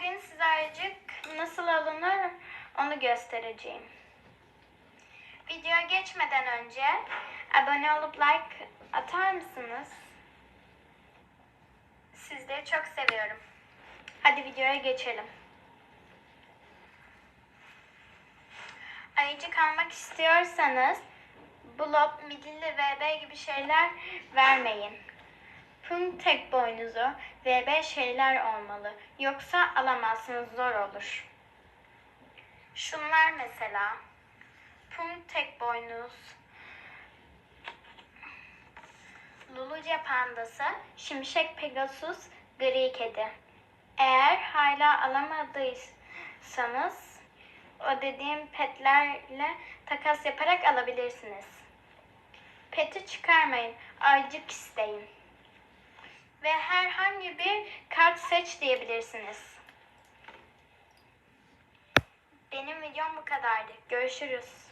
size ayıcık nasıl alınır onu göstereceğim. Videoya geçmeden önce abone olup like atar mısınız? Sizleri çok seviyorum. Hadi videoya geçelim. Ayıcık almak istiyorsanız blop, midilli, VB gibi şeyler vermeyin. Pum tek boynuzu, VB şeyler olmalı. Yoksa alamazsınız zor olur. Şunlar mesela. Pum tek boynuz. Luluca pandası, şimşek pegasus, gri kedi. Eğer hala alamadıysanız o dediğim petlerle takas yaparak alabilirsiniz. Peti çıkarmayın, aycık isteyin. Ve herhangi bir kart seç diyebilirsiniz. Benim videom bu kadardı. Görüşürüz.